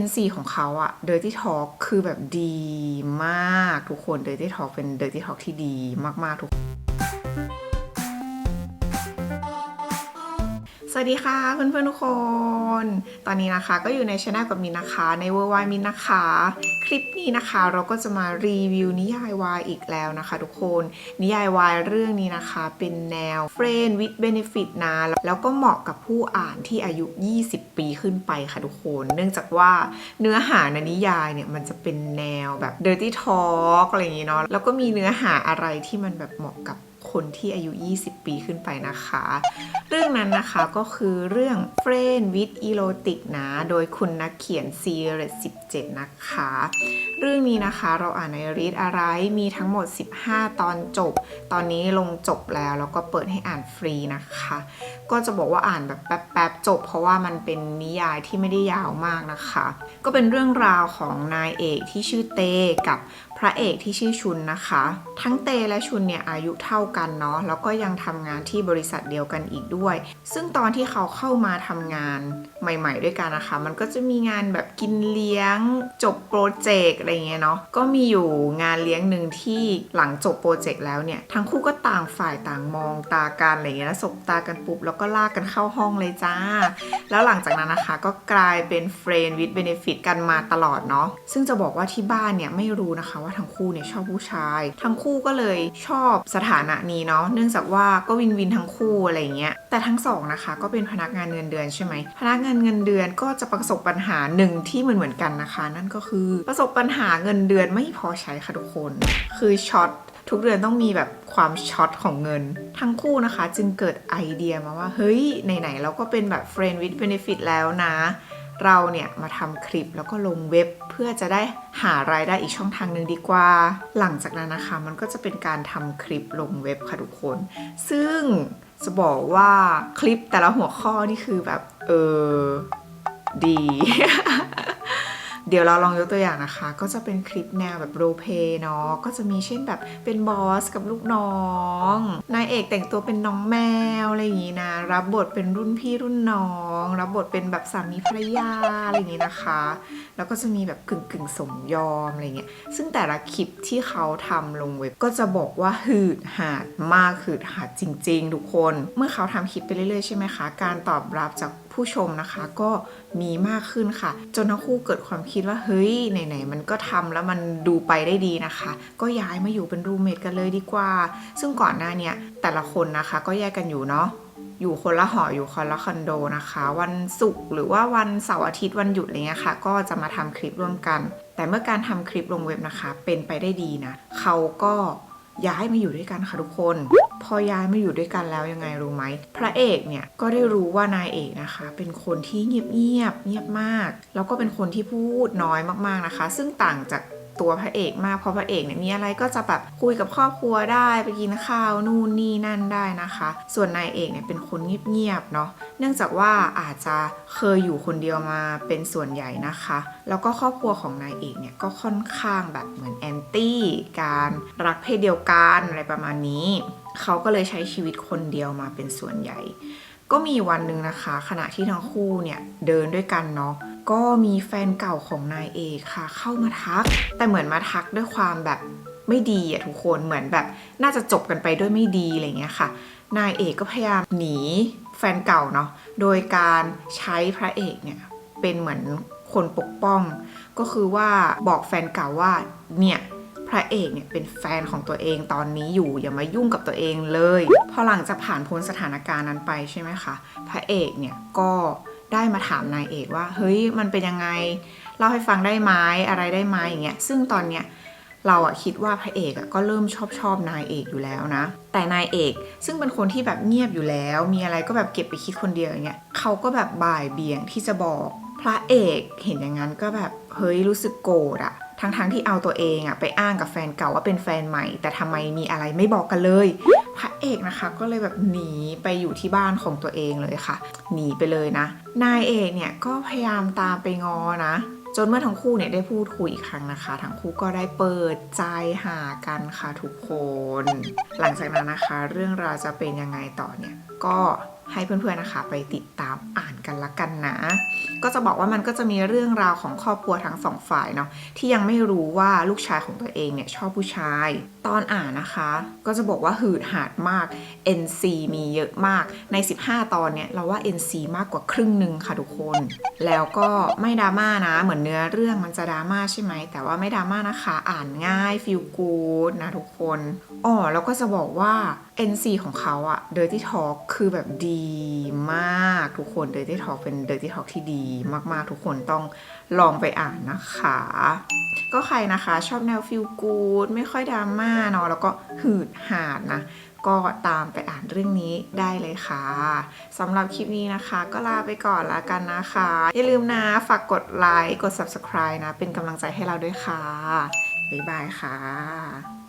NC ของเขาอะ Dirty Talk คือแบบดีมากทุกคน Dirty Talk เป็น Dirty Talk ที่ดีมากๆทุก วัสดีค่ะเพื่อนๆทุกคน ตอนนี้นะคะก็อยู่ในช anel กับมินนะคะในเวอร์วายมินนะคะ คลิปนี้นะคะ เราก็จะมารีวิวนิยายวายอีกแล้วนะคะ ทุกคนนิยายวายเรื่องนี้นะคะ เป็นแนว Friend with Benefit นะแล้วก็เหมาะกับผู้อ่านที่อายุ 20 ปีขึ้นไปค่ะทุกคน เนื่องจากว่าเนื้อหาในนิยายเนี่ยมันจะเป็นแนวแบบ Dirty Talk อะไรอย่างงี้เนาะแล้วก็มีเนื้อหาอะไรที่มันแบบเหมาะกับคนที่อายุ 20 ปีขึ้นไปนะคะ เรื่องนั้นนะคะก็คือเรื่อง Friend with Erotic นะ โดยคุณนักเขียน c ีเร17 นะคะ เรื่องนี้นะคะเราอ่านในรีดอะไรมีทั้งหมด 15 ตอนจบ ตอนนี้ลงจบแล้วแล้วก็เปิดให้อ่านฟรีนะคะ ก็จะบอกว่าอ่านแบบแป๊บๆจบ เพราะว่ามันเป็นนิยายที่ไม่ได้ยาวมากนะคะ ก็เป็นเรื่องราวของนายเอกที่ชื่อเตกับพระเอกที่ชื่อชุนนะคะ ทั้งเตและชุนเนี่ยอายุเท่ากันเนาะแล้วก็ยังทำงานที่บริษัทเดียวกันอีกด้วยซึ่งตอนที่เขาเข้ามาทำงานใหม่ ๆ ด้วยกันนะคะ มันก็จะมีงานแบบกินเลี้ยงจบโปรเจกต์อะไรเงี้ยเนาะก็มีอยู่งานเลี้ยงหนึ่งที่หลังจบโปรเจกต์แล้วเนี่ย ทั้งคู่ก็ต่างฝ่ายต่างมองตากันอะไรเงี้ยแล้วสบตากันปุ๊บแล้วก็ลากกันเข้าห้องเลยจ้า แล้วหลังจากนั้นนะคะก็กลายเป็นเฟรนด์วิดเบเนฟิตกันมาตลอดเนาะซึ่งจะบอกว่าที่บ้านเนี่ยไม่รู้นะคะว่าทั้งคู่เนี่ยชอบผู้ชาย ทั้งคู่ก็เลยชอบสถานะนี้เนาะเนื่องจากว่าก็วินวินทั้งคู่อะไรเงี้ยแต่ทั้งสองนะคะก็เป็นพนักงานเงินเดือนใช่ไหมพนักงานเงินเดือนก็จะประสบปัญหาหนึ่งที่เหมือนเหมือนกันนะคะ นั่นก็คือประสบปัญหาเงินเดือนไม่พอใช้ค่ะทุกคน คือช็อตทุกเดือนต้องมีแบบความช็อตของเงิน ทั้งคู่นะคะ จึงเกิดไอเดียมาว่า เฮ้ย ไหนๆเราก็เป็นแบบ Friend with Benefit แล้วนะ เราเนี่ย มาทำคลิปแล้วก็ลงเว็บเพื่อจะได้หารายได้อีกช่องทางหนึ่งดีกว่า หลังจากนั้นนะคะ มันก็จะเป็นการทำคลิปลงเว็บค่ะทุกคน ซึ่ง จะบอกว่าคลิปแต่ละหัวข้อนี่คือแบบ เออ ดี เดี๋ยวเราลองยกตัวอย่างนะคะ ก็จะเป็นคลิปแนวแบบโรเพเนาะก็จะมีเช่นแบบเป็นบอสกับลูกน้องนายเอกแต่งตัวเป็นน้องแมวอะไรอย่างนี้นะรับบทเป็นรุ่นพี่รุ่นน้อง รับบทเป็นแบบสามีภรรยาอะไรอย่างนี้นะคะ แล้วก็จะมีแบบกึ่งกึ่งๆสมยอมอะไรเงี้ยซึ่งแต่ละคลิปที่เขาทำลงเว็บก็จะบอกว่าหืดหาดมากหืดหาดจริง ๆ ทุกคน เมื่อเขาทำคลิปไปเรื่อยๆใช่ไหมคะการตอบรับจากผู้ชมนะคะก็มีมากขึ้นค่ะ จนทั้งคู่เกิดความคิดว่าเฮ้ยไหนๆมันก็ทำแล้วมันดูไปได้ดีนะคะ ก็ย้ายมาอยู่เป็นรูเมทกันเลยดีกว่า ซึ่งก่อนหน้าเนี้ยแต่ละคนนะคะก็แยกกันอยู่เนาะอยู่คนละหออยู่คนละคอนโดนะคะ วันศุกร์หรือว่าวันเสาร์อาทิตย์วันหยุดอะไรเงี้ยค่ะ ก็จะมาทำคลิปร่วมกัน แต่เมื่อการทำคลิปลงเว็บนะคะ เป็นไปได้ดีนะเขาก็ย้ายมาอยู่ด้วยกันค่ะทุกคน พอย้ายมาอยู่ด้วยกันแล้วยังไงรู้ไหม พระเอกเนี่ยก็ได้รู้ว่านายเอกนะคะ เป็นคนที่เงียบเงียบเงียบมาก แล้วก็เป็นคนที่พูดน้อยมากๆนะคะ ซึ่งต่างจาก ตัวพระเอกมากเพราะพระเอกเนี่ยมีอะไรก็จะแบบคุยกับครอบครัวได้ไปกินข้าวนู่นนี่นั่นได้นะคะ ส่วนนายเอกเนี่ยเป็นคนเงียบๆเนาะเนื่องจากว่าอาจจะเคยอยู่คนเดียวมาเป็นส่วนใหญ่นะคะ แล้วก็ครอบครัวของนายเอกเนี่ยก็ค่อนข้างแบบเหมือนแอนตี้การรักเพศเดียวกันอะไรประมาณนี้ เขาก็เลยใช้ชีวิตคนเดียวมาเป็นส่วนใหญ่ ก็มีวันหนึ่งนะคะ ขณะที่ทั้งคู่เนี่ยเดินด้วยกันเนาะ ก็มีแฟนเก่าของนายเอกค่ะ เข้ามาทัก แต่เหมือนมาทักด้วยความแบบไม่ดีอะทุกคนเหมือนแบบ น่าจะจบกันไปด้วยไม่ดีอะไรเงี้ยค่ะ นายเอกก็พยายามหนีแฟนเก่าเนาะโดยการใช้พระเอกเนี่ยเป็นเหมือนคนปกป้อง ก็คือว่าบอกแฟนเก่าว่าเนี่ยพระเอกเนี่ยเป็นแฟนของตัวเองตอนนี้อยู่อย่ามายุ่งกับตัวเองเลย พอหลังจากผ่านพ้นสถานการณ์นั้นไปใช่ไหมคะ พระเอกเนี่ยก็ ได้มาถามนายเอกว่า เฮ้ยมันเป็นยังไงเล่าให้ฟังได้ไหมอะไรได้ไหมอย่างเงี้ยซึ่งตอนเนี้ยเราอะคิดว่าพระเอกอะก็เริ่มชอบชอบนายเอกอยู่แล้วนะ แต่นายเอกซึ่งเป็นคนที่แบบเงียบอยู่แล้ว มีอะไรก็แบบเก็บไปคิดคนเดียวอย่างเงี้ยเขาก็แบบบ่ายเบี่ยงที่จะบอก พระเอกเห็นอย่างนั้นก็แบบเฮ้ยรู้สึกโกรธอะ ทั้งๆที่เอาตัวเองอะไปอ้างกับแฟนเก่าว่าเป็นแฟนใหม่ แต่ทำไมมีอะไรไม่บอกกันเลย พระเอกนะคะก็เลยแบบหนีไปอยู่ที่บ้านของตัวเองเลยค่ะ หนีไปเลยนะ นายเอกเนี่ยก็พยายามตามไปงอนะจนเมื่อทั้งคู่เนี่ยได้พูดคุยอีกครั้งนะคะ ทั้งคู่ก็ได้เปิดใจหากันค่ะทุกคน หลังจากนั้นนะคะ เรื่องราวจะเป็นยังไงต่อเนี่ย ก็ ให้เพื่อนๆนะคะ ไปติดตามอ่านกันละกันนะ ก็จะบอกว่ามันก็จะมีเรื่องราวของครอบครัวทั้งสองฝ่ายเนาะที่ยังไม่รู้ว่าลูกชายของตัวเองเนี่ยชอบผู้ชาย ตอนอ่านนะคะ ก็จะบอกว่าหืดหาดมาก NC มีเยอะมากใน 15 ตอนเนี่ยเราว่า NC มากกว่าครึ่งหนึ่งค่ะทุกคน แล้วก็ไม่ดราม่านะเหมือนเนื้อเรื่องมันจะดราม่าใช่ไหมแต่ว่าไม่ดราม่านะคะอ่านง่ายฟีลกูดนะทุกคนอ๋อแล้วก็จะบอกว่า NC ของเขาอะ Dirty Talk คือแบบดีดีมากทุกคน Dirty Talk เป็น Dirty Talk ที่ดีมากๆ ทุกคนต้องลองไปอ่านนะคะ ก็ใครนะคะชอบแนวฟีลกูดไม่ค่อยดราม่าเนาะแล้วก็หืดหาดนะ ก็ตามไปอ่านเรื่องนี้ได้เลยค่ะสำหรับคลิปนี้นะคะ ก็ลาไปก่อนละกันนะคะ อย่าลืมนะ ฝากกดไลค์กด subscribe นะ เป็นกำลังใจให้เราด้วยค่ะ บ๊ายบายค่ะ